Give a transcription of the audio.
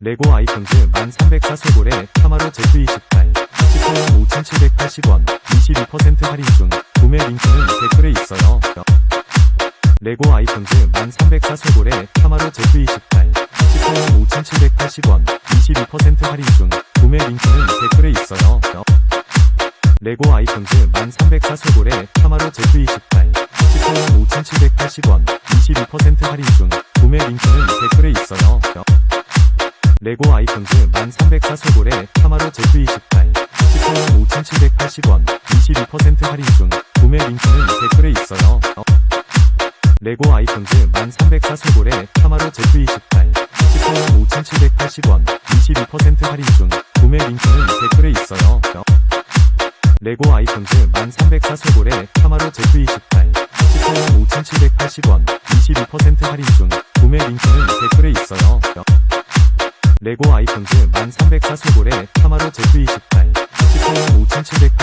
레고 아이콘즈 1304쇄골에 카마로 Z28 19만 5780원 22% 할인 중 구매 링크는 댓글에 있어요. 레고 아이콘즈 1304쇄골에 카마로 Z28 19만 5780원 22% 할인 중 구매 링크는 댓글에 있어요. 레고 아이콘즈 1304쇄골에 카마로 Z28 19만 5780원 22% 할인 중 구매 링크는 댓글에 있어요. 레고 아이콘즈 1304쇄골에 카마로 Z28 19만 5780원 22% 할인 중 구매 링크는 댓글에 있어요. 레고 아이콘즈 1304쇄골에 카마로 Z28 19만 5780원 22% 할인 중 구매 링크는 댓글에 있어요. 레고 아이콘즈 1304쇄골에 카마로 Z28 19만 5780원 22% 할인 중 구매 링크는 댓글에 있어요. 레고 아이콘즈 1304쇄골에 카마로 Z28 19만 5780